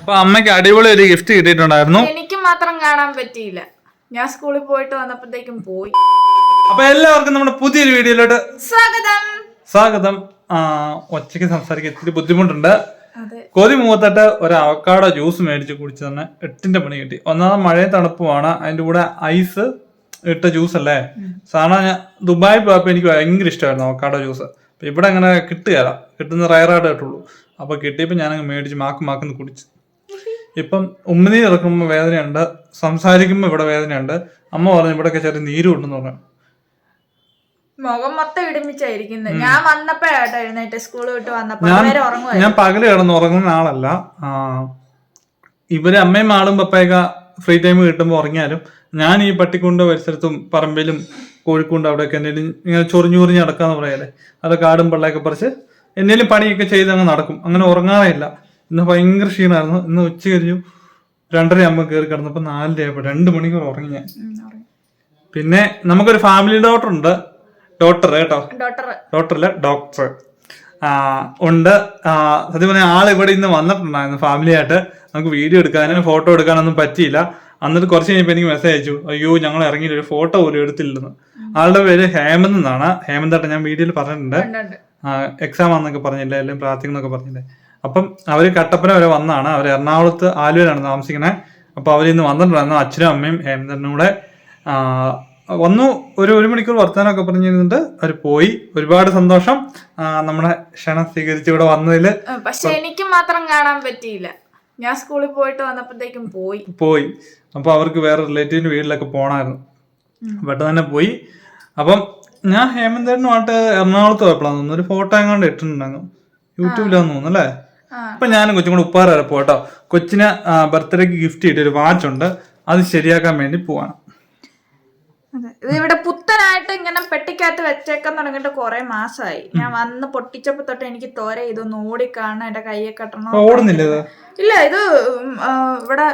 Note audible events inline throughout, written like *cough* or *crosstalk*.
അപ്പൊ അമ്മയ്ക്ക് അടിപൊളി ഒരു ഗിഫ്റ്റ് കിട്ടിയിട്ടുണ്ടായിരുന്നു. എനിക്ക് മാത്രം കാണാൻ പറ്റിയില്ല. ഞാൻ സ്കൂളിൽ പോയിട്ട് വന്നപ്പോഴത്തേക്കും പോയി. അപ്പൊ എല്ലാവർക്കും നമ്മുടെ പുതിയൊരു വീഡിയോയിലോട്ട് സ്വാഗതം. സ്വാഗതം. ആ, ഒറ്റയ്ക്ക് സംസാരിക്കാൻ ഇത്തിരി ബുദ്ധിമുട്ടുണ്ട്. കൊതി മൂത്തിട്ട് ഒരു അവക്കാടോ ജ്യൂസ് മേടിച്ച് കുടിച്ച് തന്നെ എട്ടിന്റെ പണി കിട്ടി. ഒന്നാമത് മഴയും തണുപ്പുമാണ്. അതിന്റെ കൂടെ ഐസ് ഇട്ട ജ്യൂസ് അല്ലേ? സാധാരണ ഞാൻ ദുബായി പോയപ്പോ എനിക്ക് ഭയങ്കര ഇഷ്ടമായിരുന്നു അവക്കാടോ ജ്യൂസ് അപ്പൊ ഇവിടെ അങ്ങനെ കിട്ടുകയില്ല. കിട്ടുന്ന റയറായിട്ട് കിട്ടുള്ളൂ. അപ്പൊ കിട്ടിയപ്പോ ഞാനങ്ങ് മേടിച്ച് മാക്ക് മാക്കുന്ന് കുടിച്ച്. ഇപ്പം ഉമ്മനീര് ഇറക്കുമ്പോൾ വേദനയുണ്ട്. സംസാരിക്കുമ്പോൾ ഇവിടെ വേദനയുണ്ട്. അമ്മ പറഞ്ഞു ഇവിടെയൊക്കെ ചെറിയ നീര് ഉണ്ടെന്ന് പറഞ്ഞു. മുഖം മൊത്തം ഇടിമിച്ചായിരിക്കുന്നത് ഞാൻ വന്നപ്പോഴാട്ടോ എഴുന്നേറ്റ് സ്കൂൾ വിട്ട് വന്നപ്പോ ഞാൻ ഉറങ്ങുമായിരുന്നു ഞാൻ പകൽ കിടന്ന് ഉറങ്ങുന്ന ആളല്ല. ഇവർ അമ്മയും ആളും പപ്പയൊക്കെ ഫ്രീ ടൈം കിട്ടുമ്പോൾ ഉറങ്ങിയാലും ഞാൻ ഈ പട്ടിക്കുണ്ട പരിസരത്തും പറമ്പിലും കോഴിക്കുണ്ട് അവിടെയൊക്കെ എന്തെങ്കിലും ഇങ്ങനെ ചൊറിഞ്ഞു ചൊറിഞ്ഞ് നടക്കാന്ന് പറയല്ലേ? അത് കാടും പള്ളയൊക്കെ പറിച്ച് എന്തെങ്കിലും പണിയൊക്കെ ചെയ്ത് അങ്ങ് നടക്കും. അങ്ങനെ ഉറങ്ങാറില്ല ഇന്ന് ഭയങ്കര ക്ഷീണമായിരുന്നു ഇന്ന് ഉച്ച കഴിഞ്ഞു രണ്ടര ആകുമ്പോൾ കയറി കിടന്നപ്പോൾ നാലര ആയപ്പോൾ രണ്ട് മണിക്കൂർ ഉറങ്ങി ഞാൻ. പിന്നെ നമുക്കൊരു ഫാമിലി ഡോക്ടർ ഉണ്ട്. ഡോക്ടർ കേട്ടോ? ഡോക്ടർ അല്ല ഡോക്ടർ ആ, ഉണ്ട്. സത്യം പറഞ്ഞാൽ ആൾ ഇവിടെ ഇന്ന് വന്നിട്ടുണ്ടായിരുന്നു ഫാമിലി ആയിട്ട്. നമുക്ക് വീഡിയോ എടുക്കാനും ഫോട്ടോ എടുക്കാനൊന്നും പറ്റിയില്ല. എന്നിട്ട് കുറച്ച് കഴിഞ്ഞപ്പോൾ എനിക്ക് മെസ്സേജ് അയച്ചു. അയ്യോ ഞങ്ങൾ ഇറങ്ങിയിട്ട് ഒരു ഫോട്ടോ പോലും എടുത്തില്ലെന്ന്. ആളുടെ പേര് ഹേമന്ത് എന്നാണ്. ഹേമന്ത് ആട്ടെ ഞാൻ വീഡിയോയിൽ പറഞ്ഞിട്ടുണ്ട്. എക്സാം ആണെന്നൊക്കെ പറഞ്ഞില്ലേ അല്ലെങ്കിൽ പ്രാർത്ഥിക്കുന്നൊക്കെ പറഞ്ഞില്ലേ. അപ്പം അവർ കട്ടപ്പന വരെ വന്നാണ്. അവർ എറണാകുളത്ത് ആലുവയിലാണ് താമസിക്കുന്നത് അപ്പോൾ അവർ ഇന്ന് വന്നിട്ടുണ്ടായിരുന്നു അച്ഛനും അമ്മയും ഹേമന്തനും കൂടെ. വന്നു ഒരു ഒരു മണിക്കൂർ വർത്തമാനമൊക്കെ പറഞ്ഞിരുന്നിട്ട് അവർ പോയി. ഒരുപാട് സന്തോഷം. നമ്മുടെ ക്ഷണം സ്വീകരിച്ച് ഇവിടെ വന്നതിൽ പക്ഷെ എനിക്ക് മാത്രം കാണാൻ പറ്റിയില്ല. ഞാൻ സ്കൂളിൽ പോയിട്ട് വന്നപ്പോഴത്തേക്കും പോയി. പോയി. അപ്പോൾ അവർക്ക് വേറെ റിലേറ്റീവിന്റെ വീട്ടിലൊക്കെ പോകണമായിരുന്നു പെട്ടെന്ന് തന്നെ പോയി. അപ്പം ഞാൻ ഹേമന്തേട്ടനുമായിട്ട് എറണാകുളത്ത് പോയപ്പോഴാണ് തോന്നുന്നു. ഒരു ഫോട്ടോ എങ്ങാണ്ട് ഇട്ടിട്ടുണ്ടായിരുന്നു. യൂട്യൂബിലാന്ന് തോന്നുന്നു അല്ലേ. അപ്പൊ ഞാനും കൊച്ചും കൂടെ ഉപ്പാറ വരെ പോട്ടോ കൊച്ചിന് ബർത്ത്ഡേക്ക് ഗിഫ്റ്റ് ചെയ്തിട്ട് ഒരു വാച്ച് ഉണ്ട്. അത് ശരിയാക്കാൻ വേണ്ടി പോവാണ്. ഇത് ഇവിടെ പുത്തനായിട്ട് ഇങ്ങനെ പെട്ടിക്കകത്ത് വെച്ചേക്കാൻ തുടങ്ങിയിട്ട് കുറെ മാസമായി ഞാൻ വന്ന് പൊട്ടിച്ചപ്പോ തൊട്ട് എനിക്ക് തോര ഇതൊന്ന് ഓടിക്കാണ് എന്റെ കൈയെ കെട്ടണം ഓടുന്നില്ല ഇല്ല ഇത് ഇവിടെ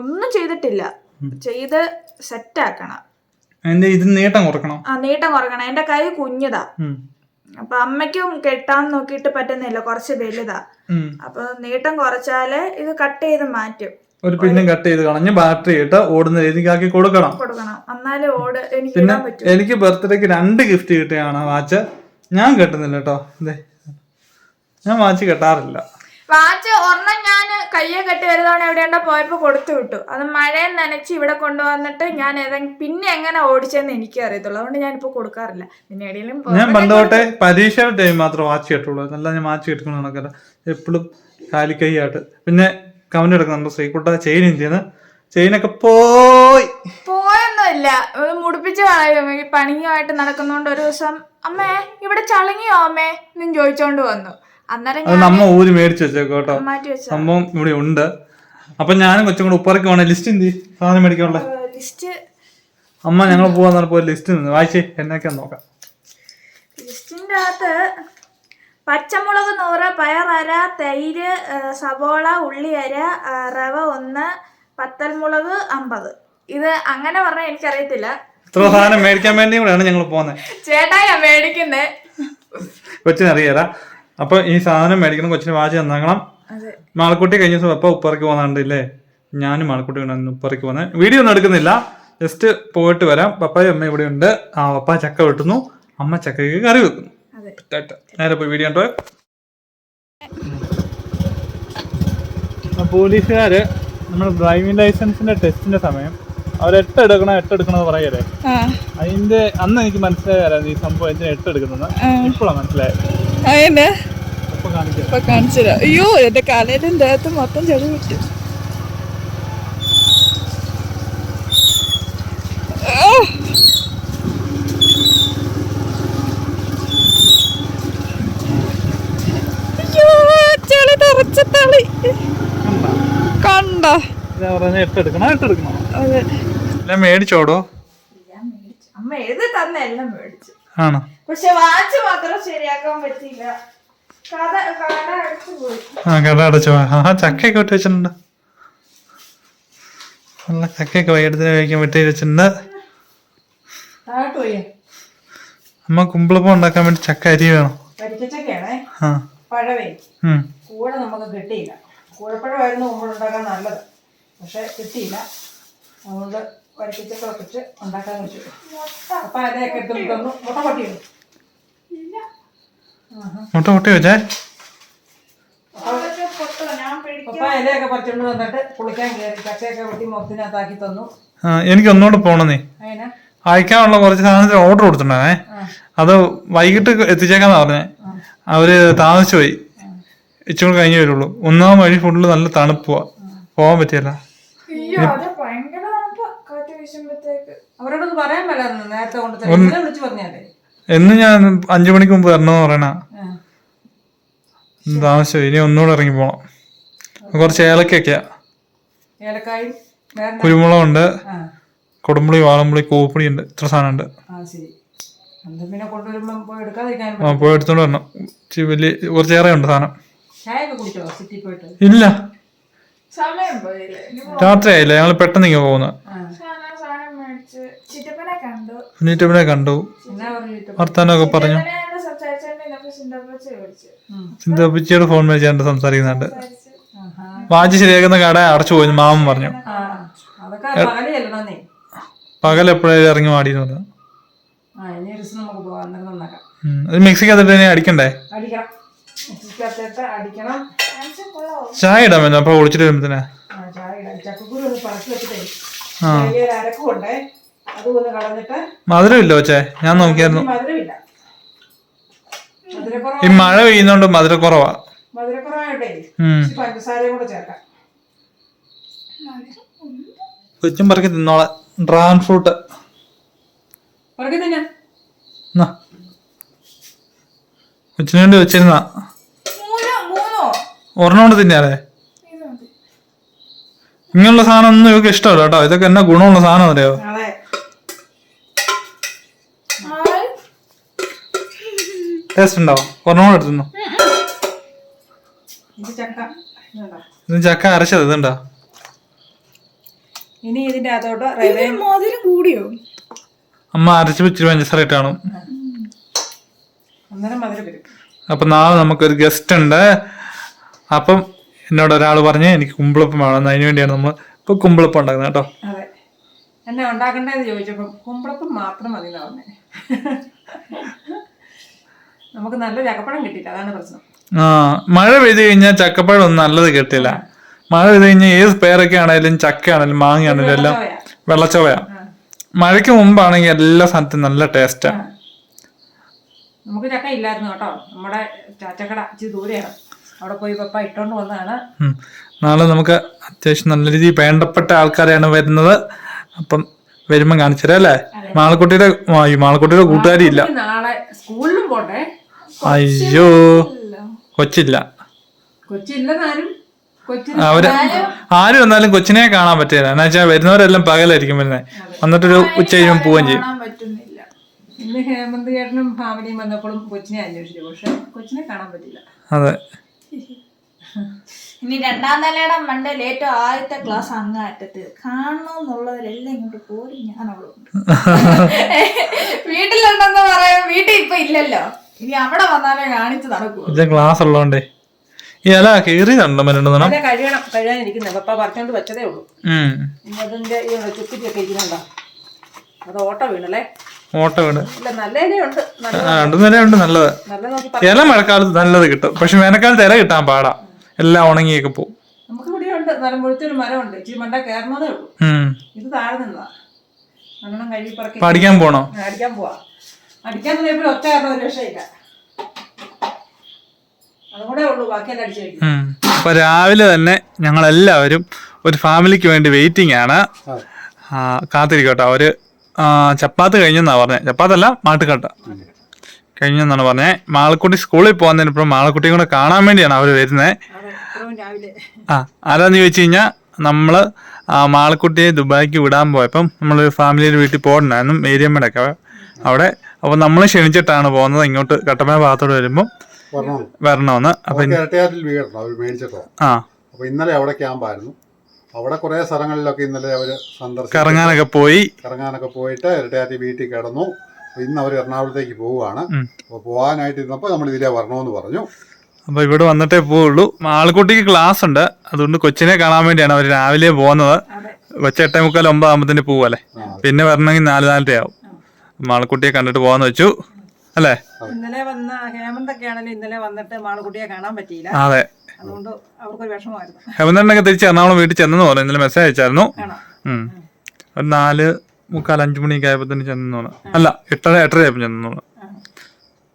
ഒന്നും ചെയ്തിട്ടില്ല. ചെയ്ത് സെറ്റ് ആക്കണം ഇത് നീട്ടം കുറക്കണം? ആ നീട്ടം കുറക്കണം. എന്റെ കൈ കുഞ്ഞതാ. അപ്പൊ അമ്മയ്ക്കും കെട്ടാൻ നോക്കിയിട്ട് പറ്റുന്നില്ല കുറച്ച് വലുതാ. അപ്പൊ നീട്ടം കുറച്ചാൽ ഇത് കട്ട് ചെയ്ത് മാറ്റും. ഒരു പിന്നും കട്ട് ചെയ്ത് കളഞ്ഞ് ബാറ്ററി ഇട്ട് ഓടുന്ന രീതിക്കാക്കി കൊടുക്കണം. കൊടുക്കണം. എന്നാലേ ഓട് എനിക്ക് പിന്നെ ഇടാൻ പറ്റും. എനിക്ക് ബർത്ത്ഡേക്ക് രണ്ട് ഗിഫ്റ്റ് കിട്ടിയാണ് വാച്ച്. ഞാൻ കെട്ടുന്നില്ല കേട്ടോ ദേ. ഞാൻ വാച്ച് കെട്ടാറില്ല. വാച്ച് ഒരെണ്ണം ഞാൻ കയ്യെ കെട്ടി ഒരു തവണ എവിടെയുണ്ടോ പോയപ്പോ കൊടുത്തു വിട്ടു. അത് മഴയും നനച്ച് ഇവിടെ കൊണ്ടുവന്നിട്ട് ഞാൻ ഏതെങ്കിലും പിന്നെ എങ്ങനെ ഓടിച്ചെന്ന് എനിക്ക് അറിയത്തുള്ളൂ. അതുകൊണ്ട് ഞാൻ ഞാനിപ്പോ കൊടുക്കാറില്ല. പിന്നെ എവിടെയെങ്കിലും ഞാൻ പണ്ട് തൊട്ടേ പരീക്ഷയുടെ ടൈം മാത്രം വാച്ച് കെട്ടുള്ളൂ. നല്ല ഞാൻ വാച്ച് കെട്ടുന്ന കണക്കല്ല. എപ്പോഴും കാലിക്കൈയായിട്ട്. പിന്നെ കമന്റ് എടുക്കുന്നുണ്ട്. ശ്രീകുട്ട ചെയിൻ ഇന്ത്യന്ന് ചെയിനൊക്കെ പോയി. പോയൊന്നുമില്ല. ഇത് മുടിപ്പിച്ച് കളയും. ഈ പണിയുമായിട്ട് നടക്കുന്നോണ്ട് ഒരു ദിവസം അമ്മേ ഇവിടെ ചളങ്ങിയോ അമ്മേ? നീ ചോദിച്ചോണ്ട് വന്നു. അന്നേരം നമ്മ ഊര് മേടിച്ചു വെച്ചേക്കോ കേട്ടോ. സംഭവം ഇവിടെ ഉണ്ട്. അപ്പൊ ഞാനും കൊച്ചും കൂടെ ഉപ്പറയ്ക്ക് പോണേ. ലിസ്റ്റ് എന്തി സാധനം മേടിക്കാനുള്ള. ലിസ്റ്റ് അമ്മ ഞങ്ങൾ പോവാന്ന് പറഞ്ഞപ്പോ ലിസ്റ്റ് നിന്ന്. വായിച്ചേ എന്നൊക്കെ നോക്കാം. ലിസ്റ്റിന്റെ അകത്ത് പച്ചമുളക് നൂറ് അര, തൈര് സവോള ഉള്ളി അര റവ ഒന്ന് പത്തൽമുളക് അമ്പത്. ഇത് അങ്ങനെ പറഞ്ഞാൽ എനിക്കറിയത്തില്ല. ഇത്ര സാധനം മേടിക്കാൻ വേണ്ടി കൂടെയാണ് ഞങ്ങൾ പോകുന്നത് ചേട്ടായാ മേടിക്കുന്നേ. കൊച്ചിന് അറിയാല അപ്പൊ ഈ സാധനം മേടിക്കണം കൊച്ചിന് വാച്ച് തന്നാക്കണം. അതെ. മാളക്കുട്ടി കഴിഞ്ഞ ദിവസം എപ്പോ ഉപ്പറയ്ക്ക് പോകുന്നുണ്ടല്ലേ ഞാനും മാളക്കുട്ടി കൊണ്ടാണ് ഉപ്പറയ്ക്ക് പോകുന്നത് വീഡിയോ ഒന്നും എടുക്കുന്നില്ല. ജസ്റ്റ് പോയിട്ട് വരാം. പപ്പായും അമ്മയും ഇവിടെ ഉണ്ട്. ആ പപ്പ ചക്ക വെട്ടുന്നു. അമ്മ ചക്കയ്ക്ക് കറി വെക്കുന്നു. നേരെ പോയി വീഡിയോ ഉണ്ടോ പോലീസുകാര് നമ്മുടെ ഡ്രൈവിംഗ് ലൈസൻസിന്റെ ടെസ്റ്റിന്റെ സമയം അവർ എട്ട് എടുക്കണം എട്ട് എടുക്കണമെന്ന് പറയല്ലേ അതിന്റെ അന്ന് എനിക്ക് മനസ്സിലായാലും ഈ സംഭവം എന്തിനാ എട്ട് എടുക്കുന്നത് ഇപ്പോഴാണ് മനസ്സിലായത്. അയ്യോ എന്റെ കലയിലും ദേഹത്ത് മൊത്തം ചെടി വിട്ടു. കണ്ട ഞാൻ പറഞ്ഞ എട്ട് എടുക്കണം എട്ട് എടുക്കണം. അതെ. എല്ലാം മേടിച്ചോടോ ആണോ? പക്ഷെ വാച്ച് മാത്രം ശരിയാക്കാൻ പറ്റിയില്ല. കഥ കട അടച്ചു പോയി. ആ കട അടച്ചോ ആ ചക്കയൊക്കെ വിട്ട് വെച്ചിട്ടുണ്ട്. നല്ല ചക്കയൊക്കെ വൈകിടത്തിന് കഴിക്കാൻ വെട്ടി വെച്ചിട്ടുണ്ട്. അമ്മ കുമ്പിളപ്പം ഉണ്ടാക്കാൻ വേണ്ടി ചക്ക അരി വേണം. ചക്കയാണേ ആ. പഴവേ. കൂടെ നമുക്ക് കിട്ടിയില്ല. കൂഴപ്പഴമായിരുന്നു ഉണ്ടാക്കാൻ നല്ലത്. പക്ഷേ കിട്ടിയില്ല. അതുകൊണ്ട് വരക്കിച്ച് വെച്ചിട്ട് ഉണ്ടാക്കാൻ വെച്ചു. അപ്പൊ അതൊക്കെ തന്നു മുട്ട പൊട്ടി. മുട്ട പൊട്ടി വെച്ചാൽ അതൊക്കെ പൊട്ടോ ഞാൻ പിടിക്കും പപ്പ ഇലയൊക്കെ വന്നിട്ട് കുളിക്കാൻ കയറി ചക്കയൊക്കെ വെട്ടി മുഖത്തിനകത്താക്കി തന്നു. എനിക്ക് ഒന്നുകൂടെ പോണെന്നേ. അയക്കാനുള്ള കുറച്ച് സാധനത്തിന് ഓർഡർ കൊടുത്തിട്ടുണ്ടായിരുന്നേ. അത് വൈകിട്ട് എത്തിച്ചേക്കാന്നാ പറഞ്ഞേ. അവർ താമസിച്ചു പോയി. ഇച്ചിരി കഴിഞ്ഞേ വരുള്ളൂ. ഒന്നാം വഴി ഫുള്ള് നല്ല തണുപ്പുവാ. പോവാൻ പറ്റിയല്ല. എന്ന് ഞാൻ അഞ്ചു മണിക്ക് മുമ്പ് വരണമെന്ന് പറയണ താമസം ഇനി ഒന്നുകൂടെ ഇറങ്ങി പോണം. കുറച്ച് ഏലക്കൊക്കെയാ കുരുമുളകുണ്ട്. കൊടുമ്പുളി വാളമ്പുളി കോപ്പുളി ഉണ്ട് ഇത്ര സാധനമുണ്ട്. ആ പോയി എടുത്തോണ്ട് വരണം. വലിയ കുറച്ചേറെ ഉണ്ട് സാധനം. ഇല്ല. രാത്രിയായില്ല? ഞങ്ങൾ പെട്ടെന്ന് ഇങ്ങനെ പോകുന്ന. ചിറ്റപ്പനെ കണ്ടു. വർത്താനൊക്കെ എന്നാ പറഞ്ഞു. ചിന്തപ്പിച്ചിയുടെ ഫോൺ മേടിച്ചാണ്ട് സംസാരിക്കുന്നുണ്ട്. വാജി വാച്ച് ശരിയാക്കുന്ന കട അടച്ചു പോയി മാമൻ പറഞ്ഞു. പകൽ എപ്പോഴും ഇറങ്ങി മാടിയെന്ന് പറഞ്ഞു. അത് അടിക്കണ്ടേ? അടിക്കണം. അടിക്കണം. ചായ ഇടാൻ പറ്റും അപ്പൊ ഒളിച്ചിട്ട് വരുമ്പോ മധുരമില്ല ഇല്ല ഞാൻ നോക്കിയായിരുന്നു. മധുരമില്ല ഈ മഴ പെയ്യുന്നോണ്ട് മധുര കുറവാ മധുരക്കുറവായിട്ടേ ഉം. ഇച്ചിരി പഞ്ചസാരയും കൂടെ ചേർക്കാം. കൊച്ചും പറക്കി തിന്നോളെ. Dragon fruit. കൊച്ചിനു വേണ്ടി വെച്ചിരുന്ന ഒരെണ്ണം കൊണ്ട് തിന്നാലേ മതി ഇങ്ങനെയുള്ള സാധനം ഒന്നും ഇവർക്ക് ഇഷ്ടമല്ല കേട്ടോ. ഇതൊക്കെ എന്നാ ഗുണമുള്ള സാധനം അറിയോ? ടേസ്റ്റ് ഉണ്ടാവും ഒരെണ്ണം കൂടെ എടുത്തുന്നു ഇത് ചക്ക. ഇതുണ്ടോ? ഇത് ചക്ക അരച്ചത് ഇതുണ്ടോ? ഇനി ഇതിന്റെ അകത്തോട്ട് മധുരം കൂടിയോ? അമ്മ അരച്ച് ഇച്ചിരി പഞ്ചസാര ഇട്ടാണ് അപ്പൊ നാളെ നമുക്കൊരു ഗസ്റ്റ് ഉണ്ട്. അപ്പം എന്നോട് ഒരാൾ പറഞ്ഞ് എനിക്ക് കുമ്പിളപ്പം വേണം. അതിന് വേണ്ടിയാണ് നമ്മൾ ഇപ്പൊ കുമ്പിളപ്പം ഉണ്ടാക്കുന്നത് കേട്ടോ. എന്നെ ഉണ്ടാക്കണ്ടെന്ന് ചോദിച്ചപ്പം കുമ്പളപ്പം മാത്രം മതി പറഞ്ഞേ. നമുക്ക് നല്ല ചക്കപ്പഴം കിട്ടിയില്ല. അതാണ് പ്രശ്നം. ആ മഴ പെയ്ത് കഴിഞ്ഞാൽ ചക്കപ്പഴം ഒന്നും നല്ലത് കിട്ടില്ല. മഴ പെയ്ത് കഴിഞ്ഞാൽ ഏത് പേരൊക്കെ ആണെങ്കിലും ചക്ക ആണെങ്കിലും മാങ്ങ ആണെങ്കിലും എല്ലാം വെള്ളച്ചവയ മഴയ്ക്ക് മുമ്പാണെങ്കിൽ എല്ലാ സ്ഥലത്തും നല്ല ടേസ്റ്റാ. നമുക്ക് ചക്ക ഇല്ലായിരുന്നു കേട്ടോ. നമ്മുടെ ചാച്ചക്കട ഇച്ചിരി ദൂരെയാണ്. അവിടെ പോയി പപ്പ ഇട്ടോണ്ട് വന്നതാണ്. നാളെ നമുക്ക് അത്യാവശ്യം നല്ല രീതിയിൽ വേണ്ടപ്പെട്ട ആൾക്കാരെയാണ് വരുന്നത്. അപ്പം വരുമ്പം കാണിച്ചു തരാം അല്ലേ? മാളക്കുട്ടിയുടെ മാളക്കുട്ടിയുടെ കൂട്ടുകാരി ഇല്ല. നാളെ സ്കൂളിലും പോട്ടെ. അയ്യോ. കൊച്ചില്ല. അവർ ആര് വന്നാലും കൊച്ചിനെ കാണാൻ പറ്റില്ല. എന്നാ വെച്ചാൽ വരുന്നവരെല്ലാം പകലായിരിക്കും വരുന്നത് വന്നിട്ടൊരു ഉച്ച കഴിയുമ്പോൾ പോവുകയും ചെയ്യും. പറ്റുന്നില്ല. ഇന്ന് ഹേമന്ത് ചേട്ടനും ഫാമിലിയും വന്നപ്പോഴും കൊച്ചിനെ അന്വേഷിച്ചു. പക്ഷെ കൊച്ചിനെ കാണാൻ പറ്റില്ല. അതെ. ഇനി രണ്ടാം നിലയുടെ മണ്ടയിൽ ഏറ്റവും ആദ്യത്തെ ക്ലാസ് അങ്ങ് അറ്റത്ത് കാണണമെന്നുള്ളവരെല്ലാം ഇങ്ങോട്ട് പോരും ഞാനുള്ളൂ വീട്ടിലുണ്ടെന്ന് പറയാൻ വീട്ടിൽ ഇപ്പൊ ഇല്ലല്ലോ. ഇനി അവിടെ വന്നാലേ കാണിച്ചു നടക്കൂ ഇത് ക്ലാസ് ഉള്ളതുകൊണ്ടേ ഇല കീറിയതുണ്ടോ കഴിയണം കഴിയാനിരിക്കുന്നത്. പപ്പ വെച്ചതേ ഉള്ളൂ. അതിന്റെ ഇരിക്കുന്നുണ്ടോ അത് ഓട്ട വീണല്ലേ? ഓട്ട രണ്ടു നിലയുണ്ട് നല്ലത്. ഇല മഴക്കാലത്ത് നല്ലത് കിട്ടും. പക്ഷെ വേനൽക്കാലത്ത് ഇല കിട്ടാൻ പാടാ. എല്ലാം ഉണങ്ങിയൊക്കെ പോകും നമുക്ക് ഇവിടെ ഉണ്ട്. നല്ല മുഴുത്തൊരു മരമുണ്ട്. ഇച്ചിരി മണ്ട കയറുന്നതേ ഉള്ളൂ. ഉം. ഇത് താഴെ നിന്നതാ. നല്ലോണം കഴുകി പറക്കി അപ്പൊ അടിക്കാൻ പോണോ? ആ, അടിക്കാൻ പോവാ. അടിക്കാൻ തുടങ്ങിയപ്പോൾ ഒറ്റ കാരണം ഒരു രക്ഷയില്ല. അതും കൂടെ ഉള്ളൂ. ബാക്കിയെല്ലാം അടിച്ചു കഴിഞ്ഞു ഉം. അപ്പൊ രാവിലെ തന്നെ ഞങ്ങൾ എല്ലാവരും ഒരു ഫാമിലിക്ക് വേണ്ടി വെയിറ്റിംഗ് ആണ്. കാത്തിരിക്കോട്ടെ. അവർ ചപ്പാത്ത് കഴിഞ്ഞെന്നാ പറഞ്ഞത് ചപ്പാത്തല്ല മാട്ടുക്കട്ട കഴിഞ്ഞെന്നാണ് പറഞ്ഞേ. മാളക്കുട്ടി സ്കൂളിൽ പോകുന്നതിന് ഇപ്പം മാളക്കുട്ടിയും കൂടെ കാണാൻ വേണ്ടിയാണ് അവർ വരുന്നത് ആ ആരാന്ന് ചോദിച്ചു കഴിഞ്ഞാൽ നമ്മൾ മാളക്കുട്ടിയെ ദുബായിക്ക് വിടാൻ പോയപ്പം നമ്മൾ ഫാമിലിയുടെ വീട്ടിൽ പോകണ്ടായിരുന്നു. ഏരിയമ്മയുടെ ഒക്കെ അവിടെ അപ്പോൾ നമ്മൾ ക്ഷണിച്ചിട്ടാണ് പോകുന്നത്. ഇങ്ങോട്ട് കട്ടപ്പന ഭാഗത്തോട് വരുമ്പോൾ വരണം വരണമെന്ന്. അപ്പം ആ. അപ്പൊ ഇന്നലെ അവിടെ ക്യാമ്പായിരുന്നു. അവിടെ കുറെ സ്ഥലങ്ങളിലൊക്കെ ഇന്നലെ അവർ സന്ദർശിച്ചു കറങ്ങാനൊക്കെ പോയി. കറങ്ങാനൊക്കെ പോയിട്ട് ഇരട്ടയാറ്റി വീട്ടിൽ കിടന്നു. ഇന്ന് അവർ എറണാകുളത്തേക്ക് പോവുകയാണ്. അപ്പൊ അപ്പോൾ പോകാനായിട്ട് ഇരുന്നപ്പോൾ നമ്മൾ ഇതിലേ വരണമെന്ന് പറഞ്ഞു. അപ്പൊ ഇവിടെ വന്നിട്ടേ പോവുള്ളൂ. മാളക്കുട്ടിക്ക് ക്ലാസ് ഉണ്ട്. അതുകൊണ്ട് കൊച്ചിനെ കാണാൻ വേണ്ടിയാണ് അവർ രാവിലെ പോകുന്നത്. കൊച്ചി എട്ടേ മുക്കാൽ ഒമ്പതാകുമ്പത്തിന് പോവല്ലേ? പിന്നെ വരണമെങ്കിൽ നാല് നാലര ആവും മാളക്കുട്ടിയെ കണ്ടിട്ട് പോകാന്ന് വെച്ചു. അല്ലേ? ഇന്നലെ വന്ന ഹേമന്തൊക്കെ ആണെങ്കിലും ഇന്നലെ വന്നിട്ട് മാളുകുട്ടിയെ കാണാൻ പറ്റിയില്ല. അതെ. അതുകൊണ്ട് അവർക്കൊരു വിഷമമായിരുന്നു. ഹെവന്തണ്ണൊക്കെ തിരിച്ച് എറണാകുളം വീട്ടിൽ ചെന്നെന്ന് പറഞ്ഞു. ഇന്നലെ മെസ്സേജ് അയച്ചായിരുന്നു. ആണോ ഉം. ഒരു നാല് മുക്കാൽ അഞ്ചു മണിയൊക്കെ ആയപ്പോഴത്തേന് ചെന്നു അല്ല എട്ടര എട്ടര ആയപ്പോൾ ചെന്നു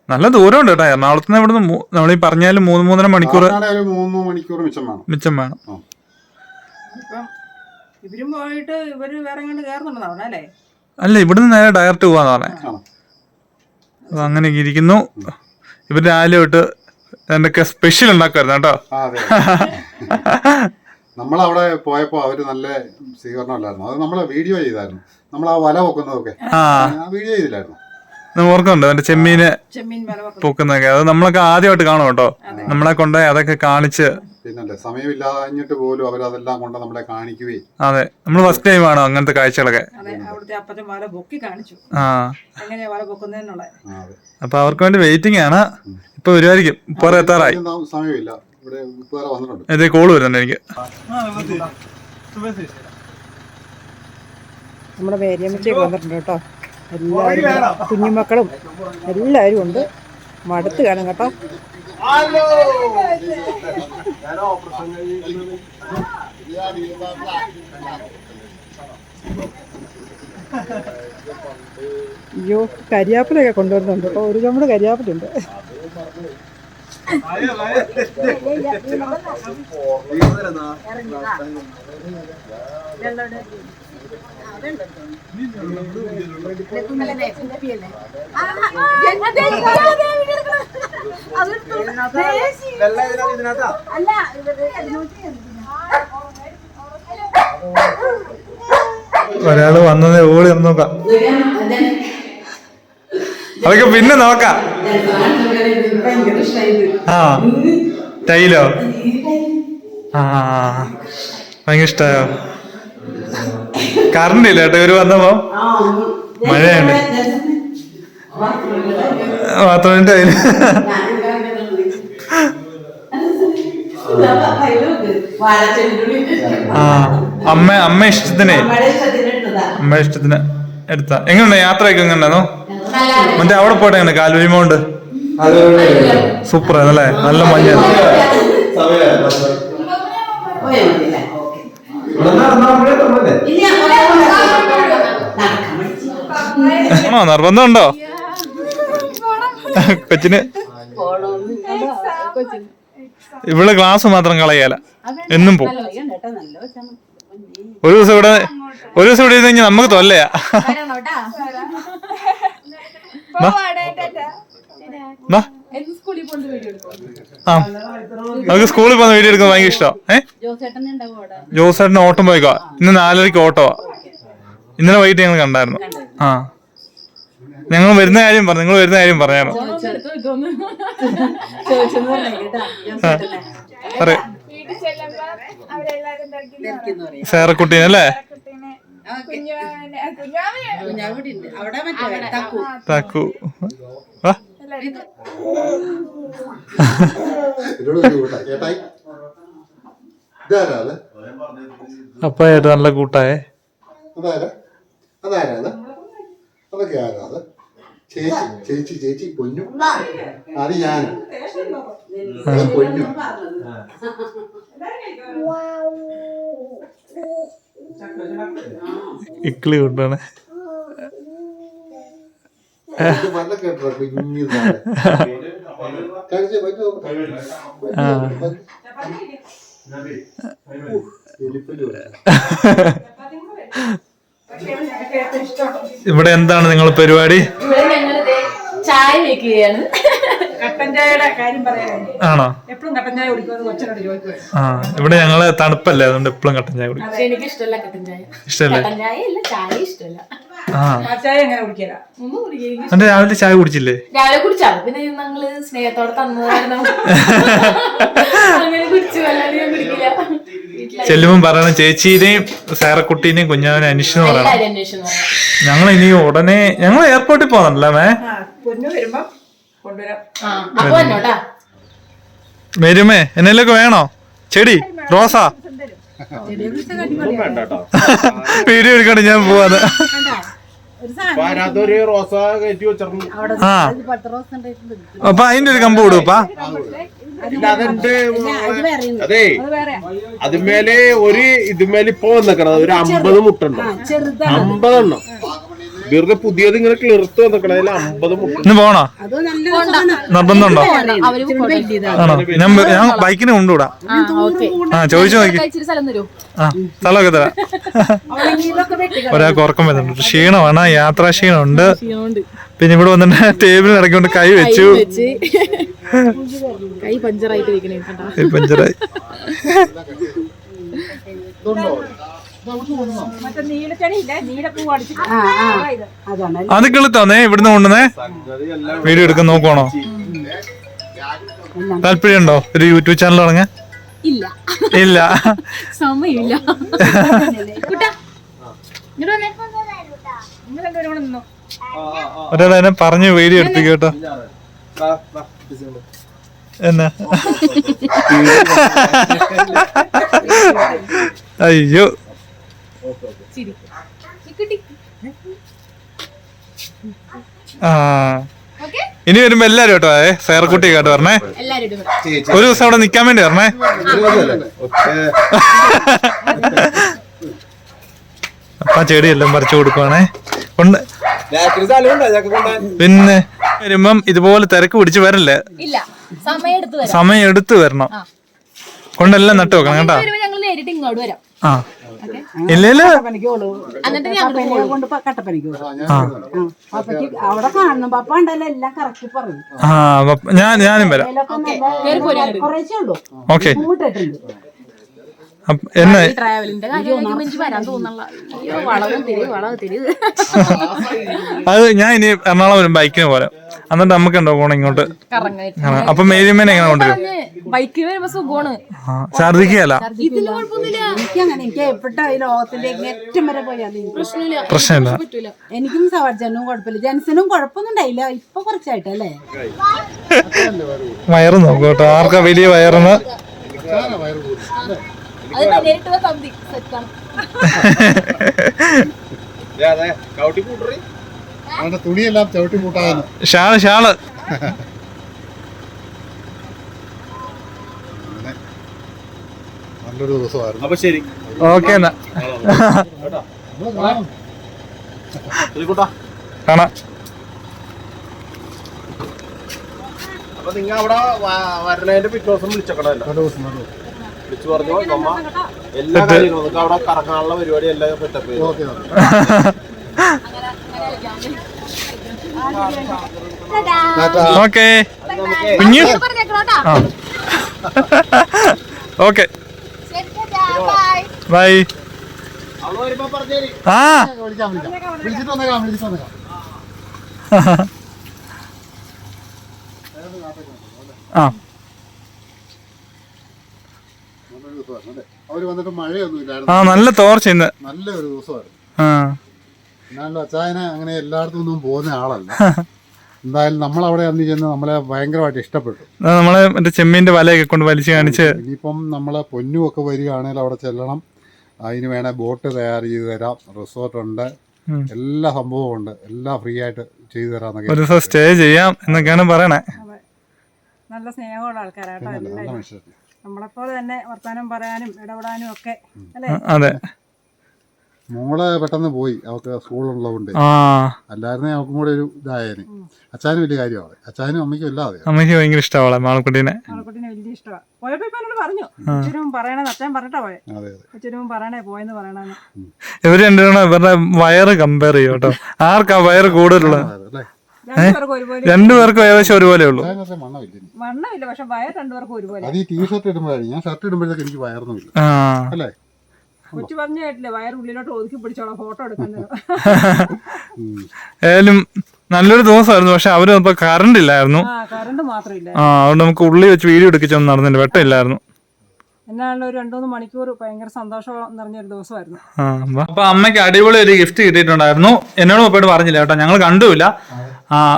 നല്ല ദൂരമുണ്ട് കേട്ടോ. എറണാകുളത്ത് നിന്ന് ഇവിടുന്ന് മൂ- നമ്മളീ പറഞ്ഞാലും മൂന്ന് മൂന്നര മണിക്കൂർ കാറിനാണെ ഒരു മൂന്ന് മണിക്കൂർ മിച്ചം വേണം. മിച്ചം വേണം. ഇപ്പം ഇവരും പോയിട്ട് ഇവർ വേറെ കണ്ട് കയറുന്നുണ്ടെന്നാ പറഞ്ഞ അല്ലേ? അല്ല ഇവിടുന്ന് നേരെ ഡയറക്റ്റ് പോവാന്ന് പറഞ്ഞേ. ആണോ? അപ്പൊ അങ്ങനെ ഇരിക്കുന്നു. ഇവർ രാവിലെ തൊട്ട് എന്തൊക്കെ സ്പെഷ്യൽ ഉണ്ടാക്കായിരുന്നു കേട്ടോ. നമ്മൾ അവിടെ നമ്മളവിടെ പോയപ്പോൾ അവർ നല്ല സ്വീകരണമല്ലായിരുന്നു. അത് നമ്മളെ വീഡിയോ ചെയ്തായിരുന്നു. നമ്മൾ ആ വല പൊക്കുന്നതൊക്കെ. വീഡിയോ ചെയ്തില്ലായിരുന്നു. ഓർക്കുന്നുണ്ട്? എന്റെ ചെമ്മീന് പൊക്കുന്നൊക്കെ അത് നമ്മളൊക്കെ ആദ്യമായിട്ട് കാണും കേട്ടോ. നമ്മളെ കൊണ്ട് അതൊക്കെ കാണിച്ച് പിന്നല്ലേ സമയമില്ലാഞ്ഞിട്ട് പോലും അവരതെല്ലാം കൊണ്ട് നമ്മളെ കാണിക്കുകയും അതെ നമ്മൾ ഫസ്റ്റ് ടൈം ആണോ അങ്ങനത്തെ കാഴ്ചകളൊക്കെ? അതെ അവിടുത്തെ അപ്പച്ചൻ വല പൊക്കി കാണിച്ചു. ആ. എങ്ങനെയാ വല പൊക്കുന്നതെന്നുള്ള ആ, അതെ. അപ്പൊ അവർക്ക് വേണ്ടി വെയിറ്റിംഗ് ആണ്. ഇപ്പൊ വരുമായിരിക്കും ഇപ്പൊ എത്താറായി. താമ- സമയമില്ല. ഇവിടെ വേറെ വന്നിട്ടുണ്ട്. ഇതേ കോൾ വരുന്നുണ്ട് എനിക്ക്. നമ്മുടെ വേരിയമ്മച്ചേക്ക് വന്നിട്ടുണ്ട് കേട്ടോ. എല്ലാവരും ഉണ്ട്. കുഞ്ഞുമക്കളും എല്ലാവരും ഉണ്ട്. മടുത്ത് കാണും കേട്ടോ. അയ്യോ കരിയാപ്പിലൊക്കെ കൊണ്ടുവരുന്നുണ്ട് കേട്ടോ. ഒരു ചുമട് കരിയാപ്പിലുണ്ട്. ഒരാൾ വന്നതേ ഓടി ഒന്ന് നോക്കാം. അതൊക്കെ പിന്നെ നോക്കാം. ആ ടൈലോ? ആ. ഭയങ്കര ഇഷ്ടായോ? കറണ്ട് ഇല്ല കേട്ടോ ഇവർ വന്നപ്പോ മഴയാണ് ബാത്റൂമിന്റെ ടൈൽ ആ അമ്മ അമ്മ ഇഷ്ടത്തിനെ. അമ്മ ഇഷ്ടത്തിന് എടുത്ത. എങ്ങനെയുണ്ട്? യാത്രയൊക്കെ എങ്ങനെയാണോ മറ്റേ അവിടെ പോട്ടെ എങ്ങനെ? കാൽവരി മൗണ്ട് സൂപ്പർ ആണല്ലേ നല്ല മഞ്ഞ ആണോ? നിർബന്ധമുണ്ടോ? കൊച്ചിന്? ഇവിടെ ക്ലാസ് മാത്രം കളയാല. എന്നും പോ ഒരു ദിവസം ഇവിടെ ഒരു ദിവസം ഇവിടെ ഇരുന്ന് നമുക്ക് തൊല്ലയാ. വാ. നമുക്ക് സ്കൂളിൽ പോകുന്ന വീഡിയോ എടുക്കുന്നത് ഭയങ്കര ഇഷ്ടം. ഏ? ജോസേട്ടൻ ഓട്ടം പോയിക്കോ ഇന്ന് നാലരയ്ക്ക് ഓട്ടോ ഇന്നലെ വൈകിട്ട് ഞങ്ങൾ കണ്ടായിരുന്നു. ആ. ഞങ്ങൾ വരുന്ന കാര്യം പറഞ്ഞു. നിങ്ങൾ വരുന്ന കാര്യം പറഞ്ഞു പറയൂ അല്ലേ? താക്കു. അത് അപ്പായിട്ട് നല്ല കൂട്ടായ? അതൊക്കെ ആരാ അത് ചേച്ചി ചേച്ചി ചേച്ചി പൊന്നു. അത് ഞാൻ. പൊന്നു. ഇക്ലി കൂട്ടാണ് കേട്ടോ. കഴിച്ചേ. ഇവിടെ എന്താണ് നിങ്ങൾ പരിപാടി ചായ വെക്കുകയാണ് കട്ടൻ ചായയുടെ കാര്യം പറയാൻ ആണോ? എപ്പോഴും കട്ടൻ ചായ ആ ഇവിടെ ഞങ്ങൾ തണുപ്പല്ലേ അതുകൊണ്ട് എപ്പോഴും കട്ടൻ ചായ കുടിക്കും എനിക്ക് ഇഷ്ടമല്ല കട്ടൻ ചായ ഇഷ്ടമല്ല. ചായ എന്റെ രാവിലെ ചായ കുടിച്ചില്ലേ? രാവിലെ കുടിച്ചാ. പിന്നെ ഞങ്ങൾ സ്നേഹത്തോടെ തന്നതായിരുന്നു *laughs* അങ്ങനെ കുടിച്ചു അല്ലാതെ ഞാൻ കുടിക്കില്ല. ചെല്ലുമ്പോൾ പറയണം ചേച്ചീനെയും സാറക്കുട്ടീനെയും കുഞ്ഞാവിനെ അന്വേഷിച്ചു പറയണം. ഞങ്ങൾ ഇനി ഉടനെ ഞങ്ങൾ എയർപോർട്ടിൽ പോകണല്ലേ മേ വരുമ്പം വരുമേ എന്നേലൊക്കെ വേണോ? ചെടി റോസാ? വീഡിയോ എടുക്കണ്ട ഞാൻ പോവാന്ന്. അതൊരു റോസ കയറ്റി വെച്ചിരുന്നു. ആ. അപ്പൊ അതിന്റെ ഒരു കമ്പ് കൊടുപ്പാ അതെ അതിന്മേലെ ഒരു ഇതുമേലെ ഇപ്പൊ വന്നിക്കണത് ഒരു അമ്പത് മുട്ടുണ്ടോ. അമ്പതെണ്ണം. വെറുതെ പുതിയത് ഇങ്ങനെ ക്ലിർത്ത് വന്നിക്കണ. അതിൽ അമ്പത് മുട്ട. ഇന്ന് പോണോ? നിർബന്ധമുണ്ടോ. ആണോ? ഞാൻ ഞാൻ ബൈക്കിന് കൊണ്ടുവിടാം. ആ ചോദിച്ചു നോക്കി. ആ സ്ഥലമൊക്കെ തരാം. ഒരാൾക്ക് ഉറക്കം വരുന്നുണ്ട്. ക്ഷീണമാണ്. യാത്രാ ക്ഷീണമുണ്ട്. പിന്നെ ഇവിടെ വന്നിട്ട് ടേബിളിൽ ഇടയ്ക്കൊണ്ട് കൈ വെച്ചു. കൈ പഞ്ചറായിട്ട് കണ്ടാ? പഞ്ചറായി. അത് കിളുത്തോന്നേ ഇവിടുന്ന് കൊണ്ടുവന്നേ? വീഡിയോ എടുക്കാൻ നോക്കുവാണോ താല്പര്യമുണ്ടോ? ഒരു യൂട്യൂബ് ചാനൽ തുടങ്ങാൻ? ഇല്ല. ഇല്ല. സമയമില്ല. ഒരാളെ പറഞ്ഞു വീഡിയോ എടുത്തു കേട്ടോ. എന്നാ? *laughs* അയ്യോ. ഇനി വരുമ്പോ എല്ലാരും കേട്ടോ ഏ സയർക്കുട്ടി കേട്ടോ പറഞ്ഞേ ഒരു ദിവസം അവിടെ നിക്കാൻ വേണ്ടി പറഞ്ഞേ അപ്പ ചെടിയെല്ലാം പറിച്ചു കൊടുക്കുവാണേ. കൊണ്ട് പിന്നെ വരുമ്പം ഇതുപോലെ തിരക്ക് പിടിച്ച് വരല്ലേ. ഇല്ല സമയം എടുത്ത് വരാം സമയം എടുത്ത് വരണം. കൊണ്ടെല്ലാം നട്ടു വെക്കണം കേട്ടോ. ആ. എന്നിട്ട് ആ അവിടെ കാണണം പപ്പ ഉണ്ടല്ലോ എല്ലാം കറക്റ്റ് ആ അപ്പൊ ഞാൻ ഞാനും വരാം. അതിലൊക്കെ നല്ല കുറേശ്ശേ ഉള്ളൂ. ഓക്കെ. എന്നെ ട്രാവലിന്റെ അത് ഞാൻ ഇനി എറണാകുളം വരും ബൈക്കിന് പോലെ എന്നിട്ട് നമുക്ക് ഉണ്ടോ പോണം ഇങ്ങോട്ട്? അപ്പൊ മേരിമേനെ എങ്ങനെ കൊണ്ടുവരും? ബൈക്കിൽ വരുമ്പോ സുഖമാണ് പോയാൽ പ്രശ്നമില്ല. എനിക്കും സവർജനും കുഴപ്പമില്ല. ജെൻസനും കുഴപ്പമൊന്നും ഉണ്ടായില്ല. ഇപ്പൊ കുറച്ചായിട്ടല്ലേ വയറ് നോക്കോട്ടോ കേട്ടോ. ആർക്കാ വലിയ വയറെന്ന്? അവന്റെ തുണിയെല്ലാം ചവിട്ടി കൂട്ടാന്ന് ഷാൾ ഷാൾ. നല്ലൊരു ദിവസമായിരുന്നു. അപ്പൊ ശരി. ഓക്കെ എന്നാ. കാണാം. അപ്പൊ നിങ്ങ അവിടെ വരണേന്റെ പിറ്റേ ദിവസം വിളിച്ചേക്കണല്ലോ വിളിച്ചു പറഞ്ഞു നമ്മ എല്ലാ കാര്യങ്ങളും നമുക്ക് അവിടെ കറങ്ങാനുള്ള പരിപാടി എല്ലാം സെറ്റപ്പ് ചെയ്തു. ഓക്കെ കുഞ്ഞു? ബൈ. ആ. വിളിച്ചിട്ട് വന്നേക്കാം വിളിച്ചിട്ട് വന്നേക്കാം. ആ നല്ലൊരു ദിവസമായിരുന്നു അല്ലേ? അവർ വന്നിട്ട് മഴയൊന്നും ആ നല്ല തോർച്ച ഇന്ന്. നല്ലൊരു ദിവസമായിരുന്നു. ആ. എന്നാലും അച്ചായനെ അങ്ങനെ എല്ലായിടത്തും ഒന്നും പോകുന്ന ആളല്ല. എന്തായാലും നമ്മൾ അവിടെ അന്ന് ചെന്ന് നമ്മളെ ഭയങ്കരമായിട്ട് ഇഷ്ടപ്പെട്ടു. നമ്മളെ മറ്റേ ചെമ്മീന്റെ വലയൊക്കെ കൊണ്ട് വലിച്ചു കാണിച്ച്. ഇനിയിപ്പം നമ്മളെ പൊന്നുമൊക്കെ വരികയാണെങ്കിൽ അവിടെ ചെല്ലണം. അതിന് വേണേൽ ബോട്ട് തയ്യാർ ചെയ്ത് തരാം. റിസോർട്ടുണ്ട് ഉണ്ട്. എല്ലാ സംഭവവും ഉണ്ട്. എല്ലാം ഫ്രീ ആയിട്ട് ചെയ്തു തരാം ഒരു ദിവസം സ്റ്റേ ചെയ്യാം എന്നൊക്കെയാണ് പറയണേ. നല്ല സ്നേഹമുള്ള ആൾക്കാരാട്ടോ നല്ല നല്ല മനുഷ്യർ നമ്മളെപ്പോലെ തന്നെ വർത്താനം പറയാനും ഇടപെടാനും ഒക്കെ അല്ലേ? അതെ. മോളെ പെട്ടെന്ന് പോയി. അവൾക്ക് സ്കൂളുള്ളതുകൊണ്ട്. ആ. അല്ലായിരുന്നേ അവൾക്കും കൂടെ ഒരു ഇതായേനെ. അച്ചാനും വലിയ കാര്യമാണ് അച്ചാനും അമ്മയ്ക്കും എല്ലാം അറിയാം. അമ്മയ്ക്ക് ഭയങ്കര ഇഷ്ടമാണ് മാളക്കുട്ടീനെ. മാളക്കുട്ടീനെ വലിയ ഇഷ്ടമാണ് പോയപ്പോ ഇപ്പൊ എന്നോട് പറഞ്ഞു അച്ഛനും പറയണേ അച്ഛൻ പറഞ്ഞിട്ടാ പോയെ. അച്ഛനും പറയണേ പോയെന്ന് പറയണേ ഇവർ രണ്ടുപേരും ഇവരുടെ വയറ് കമ്പയർ ചെയ്യും കേട്ടോ. ആർക്കാ വയറ് കൂടുതലുള്ളത് അല്ലേ? രണ്ടുപേർക്കും ഏകദേശം ഒരുപോലെ ഉള്ളൂ. വണ്ണമില്ല പക്ഷെ വയർ രണ്ടുപേർക്കും ഒരുപോലെ. അത് ഈ ടീഷർട്ട് ഇടുമ്പോഴാണ് ഞാൻ ഷർട്ട് ഇടുമ്പോഴത്തേക്ക് എനിക്ക് വയറൊന്നുമില്ല. അല്ലേ? കൊച്ചു പറഞ്ഞു കേട്ടില്ലേ വയർ ഉള്ളിലോട്ട് ഒതുക്കി പിടിച്ചോളാം ഫോട്ടോ എടുക്കുന്നത്. ഏതായാലും നല്ലൊരു ദിവസമായിരുന്നു പക്ഷെ അവർ ഇപ്പൊ കറണ്ട് ഇല്ലായിരുന്നു. ആ കറണ്ട് മാത്രമില്ല ആ അതുകൊണ്ട് നമുക്ക് ഉള്ളി വെച്ച് വീഡിയോ എടുക്കിച്ചൊന്നും നടന്നില്ല. വെട്ടമില്ലായിരുന്നു. എന്നാണല്ലോ ഒരു രണ്ടു മൂന്ന് മണിക്കൂർ ഭയങ്കര സന്തോഷം നിറഞ്ഞൊരു ദിവസമായിരുന്നു. അപ്പൊ- അമ്മയ്ക്ക് അടിപൊളി ഒരു ഗിഫ്റ്റ് കിട്ടിയിട്ടുണ്ടായിരുന്നു. എന്നോട് ഇപ്പോഴും പറഞ്ഞില്ല കേട്ടോ ഞങ്ങൾ കണ്ടുമില്ല